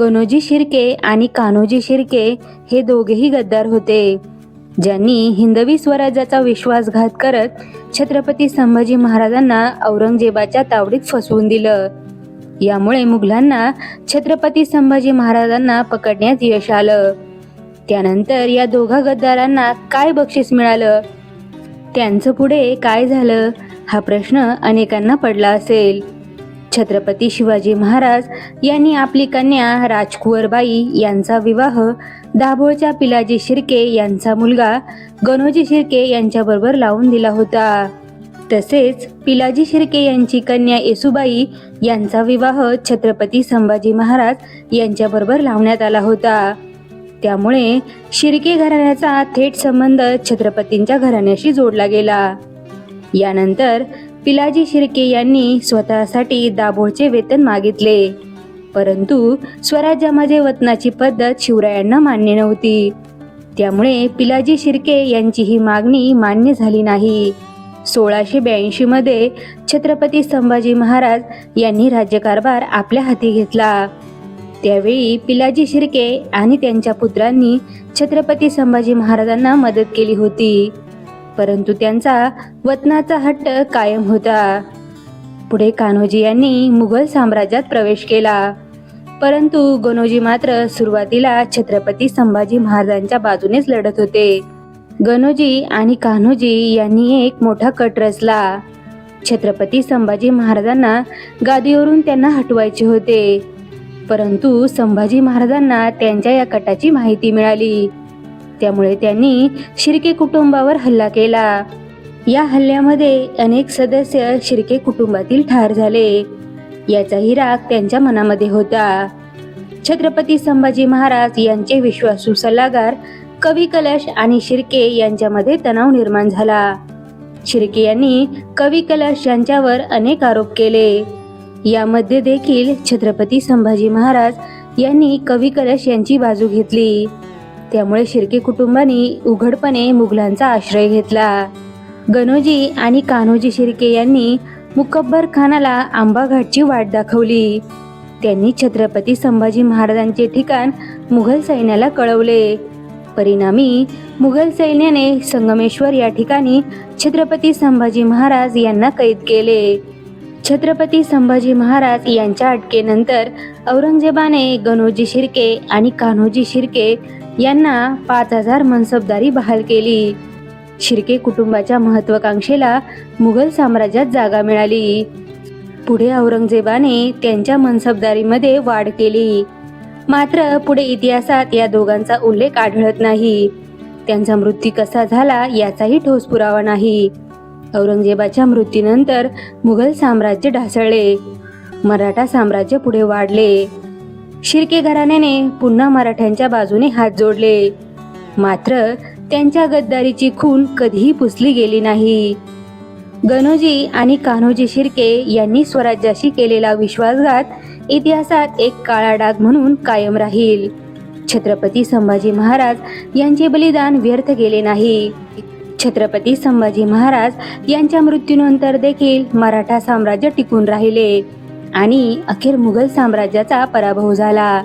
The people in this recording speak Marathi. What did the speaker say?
गणोजी शिर्के आणि कान्होजी शिर्के हे दोघेही गद्दार होते. ज्यांनी हिंदवी स्वराज्याचा विश्वासघात करत छत्रपती संभाजी महाराजांना औरंगजेबाच्या तावडीत फसवून दिलं. यामुळे मुघलांना छत्रपती संभाजी महाराजांना पकडण्यात यश आलं. त्यानंतर या दोघा गद्दारांना काय बक्षीस मिळालं? त्यांचं पुढे काय झालं? हा प्रश्न अनेकांना पडला असेल. छत्रपती शिवाजी महाराज यांनी आपली कन्या राजकुवरबाई यांचा विवाह दाभोळच्या पिलाजी शिर्के यांचा मुलगा गणोजी शिर्के यांच्याबरोबर लावून दिला होता. तसेच पिलाजी शिर्के यांची कन्या येसुबाई यांचा विवाह छत्रपती संभाजी महाराज यांच्याबरोबर लावण्यात आला होता. त्यामुळे शिर्के घराण्याचा थेट संबंध छत्रपतींच्या घराण्याशी जोडला गेला. यानंतर पिलाजी शिर्के यांनी स्वतःसाठी दाभोळचे वेतन मागितले. परंतु स्वराज्यामध्ये वतनाची पद्धत शिवरायांना मान्य नव्हती. त्यामुळे पिलाजी शिर्के यांची ही मागणी मान्य झाली नाही. सोळाशे ब्याऐंशी मध्ये छत्रपती संभाजी महाराज यांनी राज्यकारभार आपल्या हाती घेतला. त्यावेळी पिलाजी शिर्के आणि त्यांच्या पुत्रांनी छत्रपती संभाजी महाराजांना मदत केली होती. परंतु त्यांचा वतनाचा हट्ट कायम होता. पुढे कान्होजी यांनी मुघल साम्राज्यात प्रवेश केला. परंतु गणोजी मात्र सुरुवातीला छत्रपती संभाजी महाराजांच्या बाजूनेच लढत होते. गणोजी आणि कान्होजी यांनी एक मोठा कट रचला. छत्रपती संभाजी महाराजांना गादीवरून त्यांना हटवायचे होते. परंतु संभाजी महाराजांना त्यांच्या या कटाची माहिती मिळाली. त्यामुळे त्यांनी शिर्के कुटुंबावर हल्ला केला. या हल्ल्यामध्ये अनेक सदस्य शिर्के कुटुंबातील ठार झाले. याचाही राग त्यांच्या मनामध्ये होता. छत्रपती संभाजी महाराज यांचे विश्वासू सल्लागार कवी कलश आणि शिर्के यांच्यामध्ये तणाव निर्माण झाला. शिर्के यांनी कवी कलश यांच्यावर अनेक आरोप केले. यामध्ये देखील छत्रपती संभाजी महाराज यांनी कवी कलश यांची बाजू घेतली. त्यामुळे शिर्के कुटुंबाने उघडपणे मुघलांचा आश्रय घेतला. गणोजी आणि कान्होजी शिर्के यांनी मुकब्बर खानाला आंबाघाटची वाट दाखवली. त्यांनी छत्रपती संभाजी महाराजांचे ठिकाण मुघल सैन्याला कळवले. परिणामी मुघल सैन्याने संगमेश्वर या ठिकाणी छत्रपती संभाजी महाराज यांना कैद केले. छत्रपती संभाजी महाराज यांच्या अटकेनंतर औरंगजेबाने गणोजी शिर्के आणि कान्होजी शिर्के यांना पाच हजार मनसबदारी बहाल केली. शिर्के कुटुंबाच्या महत्वाकांक्षेला मुघल साम्राज्यात जागा मिळाली. पुढे औरंगजेबाने त्यांच्या मनसबदारीमध्ये वाढ केली. मात्र पुढे इतिहासात या दोघांचा उल्लेख आढळत नाही. त्यांचा मृत्यू कसा झाला याचाही ठोस पुरावा नाही. औरंगजेबाच्या मृत्यूनंतर मुघल साम्राज्य ढासळले. मराठा साम्राज्य पुढे वाढले. शिर्के घराण्याने पुन्हा मराठ्यांच्या बाजूने हात जोडले. मात्र त्यांच्या गद्दारीची खून कधीही पुसली गेली नाही. गणोजी आणि कान्होजी शिर्के यांनी स्वराज्याशी केलेला विश्वासघात इतिहासात एक काळा डाग म्हणून कायम राहील. छत्रपती संभाजी महाराज यांचे बलिदान व्यर्थ गेले नाही. छत्रपती संभाजी महाराज यांच्या मृत्यूनंतर देखील मराठा साम्राज्य टिकून राहिले. आणि अखेर मुघल साम्राज्याचा पराभव झाला.